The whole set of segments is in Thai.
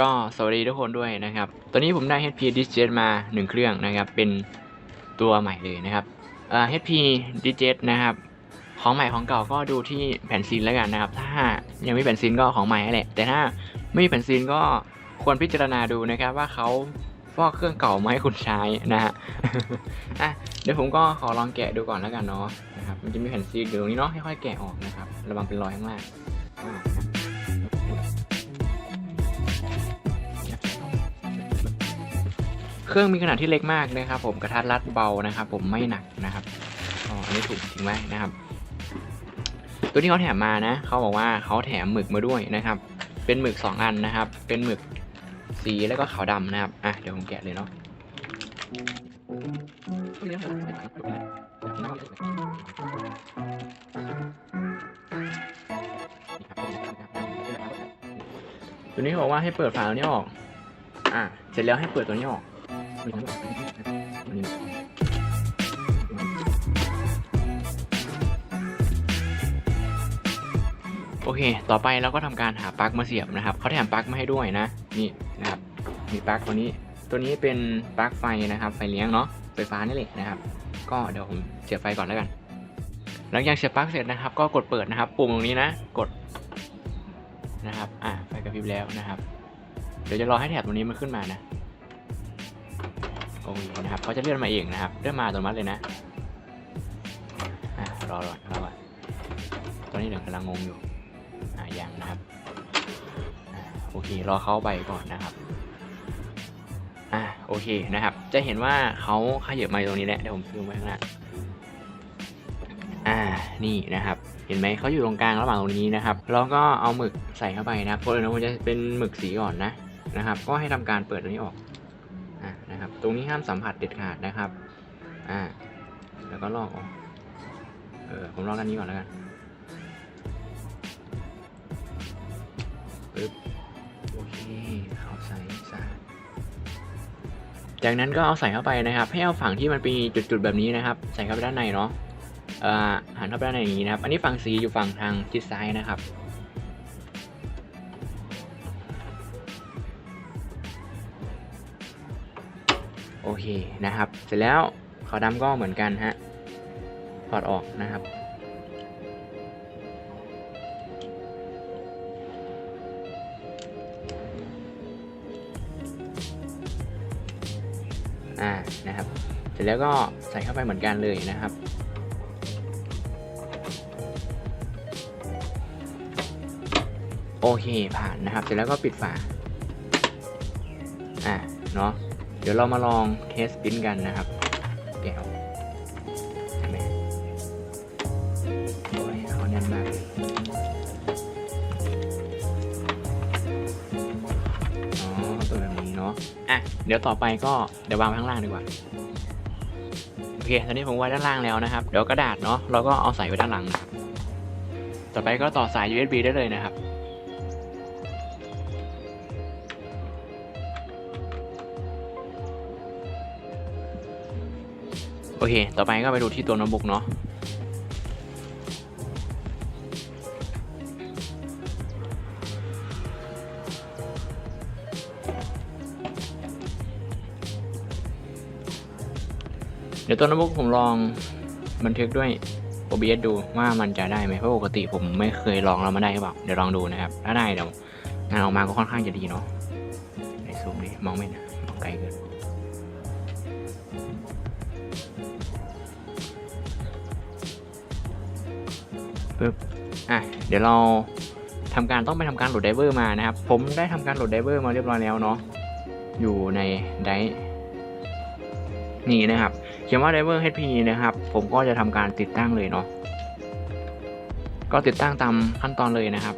ก็สวัสดีทุกคนด้วยนะครับ ตอนนี้ผมได้ HP d i s j e t มา 1 เครื่องนะครับ เป็นตัวใหม่เลยนะครับ HP d i s j e t นะครับ ของใหม่ของเก่าก็ดูที่แผ่นซีนแล้วกันนะครับ ถ้ายังไม่แผ่นซีนก็ของใหม่แหละ แต่ถ้าไม่มีแผ่นซีนก็ควรพิจารณาดูนะครับว่าเขาฟอกเครื่องเก่าไหมาให้คุณใช้นะฮะอะเดี๋ยวผมก็ขอลองแกะดูก่อนแล้วกันเนาะนะครับ มันจะมีแผ่นซีนอยู่ตรงนี้เนาะค่อยๆแกะออกนะครับ ระวังเป็นรอยข้างล่าง เครื่องมีขนาดที่เล็กมากนะครับ ผมกระทัดรัดเบานะครับ ผมไม่หนักนะครับอ๋ออันนี้ถูกทิ้งไว้นะครับ ตัวที่เขาแถมมานะเขาบอกว่าเขาแถมหมึกมาด้วยนะครับ เป็นหมึกสองอันนะครับ เป็นหมึกสีแล้วก็ขาวดำนะครับอะเดี๋ยวผมแกะเลยเนาะตัวนี้บอกว่าให้เปิดฝาตัวนี้ออก อะ เสร็จแล้วให้เปิดตัวนี้ออก โอเค ต่อไปเราก็ทำการหาปลั๊กมาเสียบนะครับเขาแถมปลั๊กมาให้ด้วยนะ นี่นะครับ มีปลั๊กตัวนี้ ตัวนี้เป็นปลั๊กไฟนะครับ ไฟเลี้ยงเนาะ ไฟฟ้านี่แหละนะครับ ก็เดี๋ยวผมเสียบไฟก่อนแล้วกัน หลังจากเสียบปลั๊กเสร็จนะครับ ก็กดเปิดนะครับ ปุ่มตรงนี้นะ กดนะครับ อะไฟกระพริบแล้วนะครับ เดี๋ยวจะรอให้แถบตรงนี้มันขึ้นมานะ โอเคนะครับเขาจะเลื่อนมาเองนะครับเลื่อนมาอัตโนมัติเลยนะอะรอรอรอก่อนตอนนี้เดี๋ยวกำลังงงอยู่อ่ายังนะครับอโอเครอเข้าไปก่อนนะครับอ่าโอเคนะครับ จะเห็นว่าเขาขยับมาตรงนี้แหละเดี๋ยวผมซูมไว้ข้างหน้าอ่านี่นะครับ เห็นไหมเขาอยู่ตรงกลางระหว่างตรงนี้นะครับแล้วก็เอาหมึกใส่เข้าไปนะครับคนอื่นจะเป็นหมึกสีก่อนนะนะครับ ก็ให้ทำการเปิดตรงนี้ออก นะครับ ตรงนี้ห้ามสัมผัสเด็ดขาดนะครับ อ่า แล้วก็ลอกออก เออ ผมลอกด้านนี้ก่อนแล้วกันปึ๊บโอเคเข้าใส่ซะจากนั้นก็เอาใส่เข้าไปนะครับ ให้เอาฝั่งที่มันมีจุดๆแบบนี้นะครับ ใส่เข้าไปด้านในเนาะหันเข้าไปด้านในอย่างนี้นะครับ อันนี้ฝั่งสีอยู่ฝั่งทางทิศซ้ายนะครับ โอเคนะครับ เสร็จแล้วขาวดำก็เหมือนกันฮะถอดออกนะครับ อ่านะครับ เสร็จแล้วก็ใส่เข้าไปเหมือนกันเลยนะครับโอเคผ่านนะครับ เสร็จแล้วก็ปิดฝา อ่าเนาะ เดี๋ยวเรามาลองเทสปิ้นกันนะครับแกะออกใช่ไหมโอ้ยเขาแน่นมากเลยอ๋อตัวแบบนี้เนาะอะเดี๋ยวต่อไปก็เดี๋ยววางไว้ข้างล่างดีกว่าโอเคตอนนี้ผมไว้ด้านล่างแล้วนะครับ เดี๋ยวกระดาษเนาะเราก็เอาใส่ไว้ด้านหลังนะครับต่อไปก็ต่อสาย USB ได้เลยนะครับ โอเค ต่อไปก็ไปดูที่ตัวโน้ตบุ๊กเนาะเดี๋ยวตัวโน้ตบุ๊กผมลองบันทึกด้วย OBS ดูว่ามันจะได้ไหมเพราะปกติผมไม่เคยลองแล้วมันได้หรือเปล่าเดี๋ยวลองดูนะครับ ถ้าได้เดี๋ยวงานออกมาก็ค่อนข้างจะดีเนาะในซูมดิมองไม่เห็นนะมองไกลเกิน ปึ๊บอะเดี๋ยวเราทำการต้องไปทำการโหลดไดเวอร์มานะครับ ผมได้ทำการโหลดไดเวอร์มาเรียบร้อยแล้วเนาะอยู่ในไดนี่นะครับเขียนว่า Driver HP นะครับ ผมก็จะทำการติดตั้งเลยเนาะก็ติดตั้งตามขั้นตอนเลยนะครับ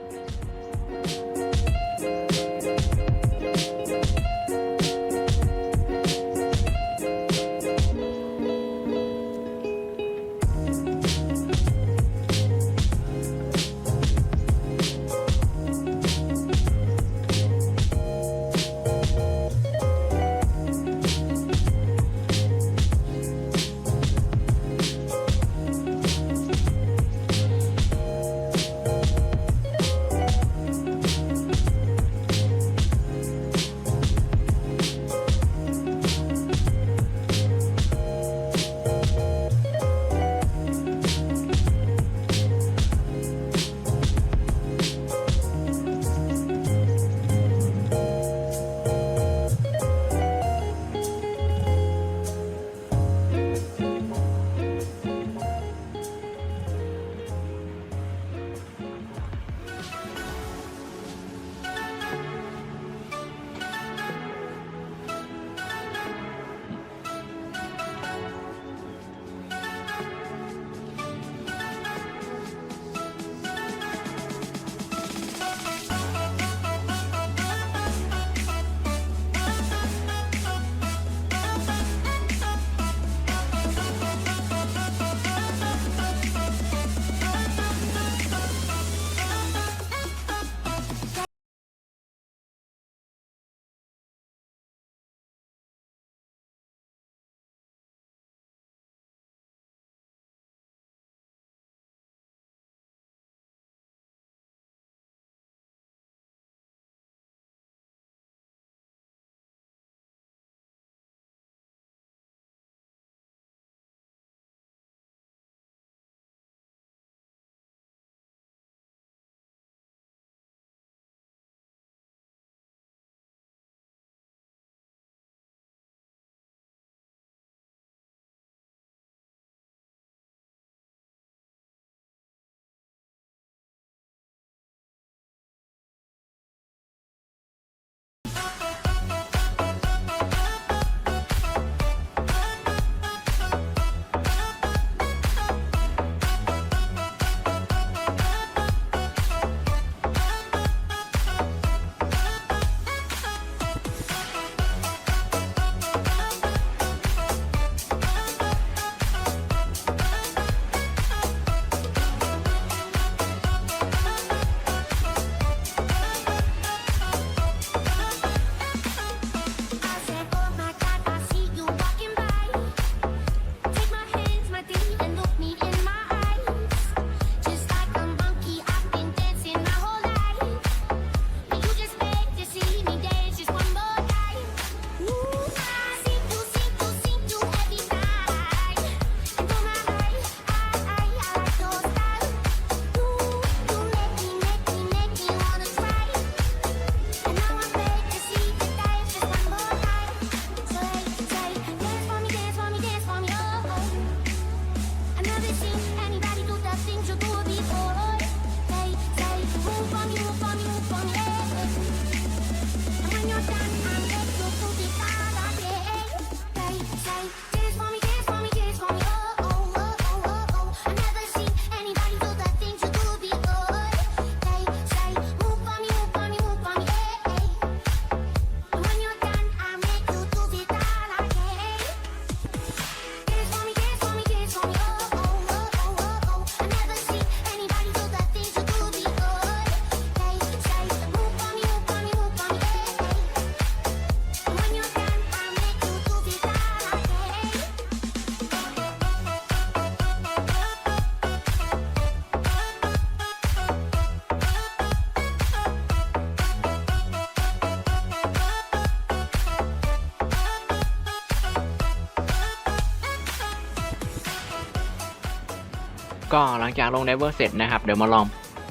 ก็หลังจากลงไดเวอร์เสร็จนะครับ เดี๋ยวมาลอง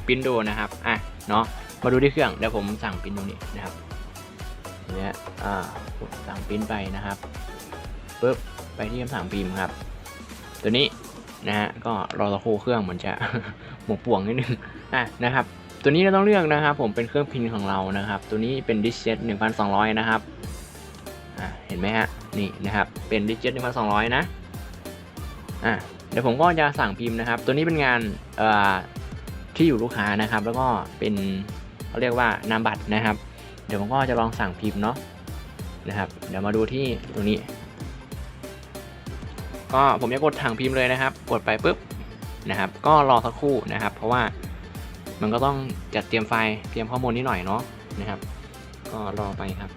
ปิ้นดูนะครับ อะ เนาะมาดูที่เครื่อง เดี๋ยวผมสั่งปิ้นตรงนี้นะครับเนี่ยอ่าสั่งปิ้นไปนะครับปุ๊บ ไปที่คำสั่งพิมพ์ครับ ตัวนี้นะฮะ ก็รอสักครู่เครื่องเหมือนจะหมกป่วงนิดนึง อะ นะครับ ตัวนี้เราต้องเลือกนะครับ ผมเป็นเครื่องพิมพ์ของเรานะครับ ตัวนี้เป็นดิสเจ็ต1,200นสองร้อยนะครับ อะ เห็นไหมฮะ นี่นะครับ เป็นดิสเจ็ต1,200นะ อะเดี๋ยวผมก็จะสั่งพิมพ์นะครับ ตัวนี้เป็นงานที่อยู่ลูกค้านะครับ แล้วก็เป็นเขาเรียกว่านามบัตรนะครับ เดี๋ยวผมก็จะลองสั่งพิมพ์เนาะนะครับ เดี๋ยวมาดูที่ตรงนี้ ก็ผมจะกดถังพิมพ์เลยนะครับ กดไปปุ๊บนะครับ ก็รอสักครู่นะครับ เพราะว่ามันก็ต้องจัดเตรียมไฟล์เตรียมข้อมูลนิดหน่อยเนาะนะครับ ก็รอไปครับ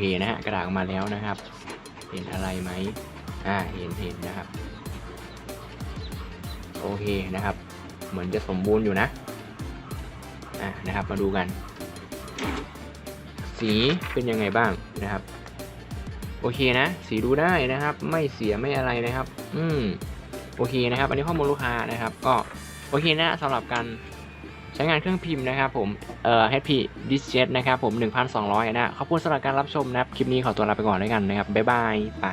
เคนะฮะกระดาษออกมาแล้วนะครับ เห็นอะไรไหมอ่าเห็นเห็นนะครับ โอเคนะครับ เหมือนจะสมบูรณ์อยู่นะอะนะครับ มาดูกัน สีเป็นยังไงบ้างนะครับ โอเคนะ สีดูได้นะครับ ไม่เสียไม่อะไรนะครับ อืมโอเคนะครับ อันนี้ข้อมูลลูกค้านะครับ ก็โอเคนะสำหรับการ ใช้งานเครื่องพิมพ์นะครับผมเอ่อ HP Diskjet นะครับผม 1,200นะขอบคุณสำหรับการรับชมนะครับ คลิปนี้ขอตัวลาไปก่อนด้วยกันนะครับ บ๊ายบายไป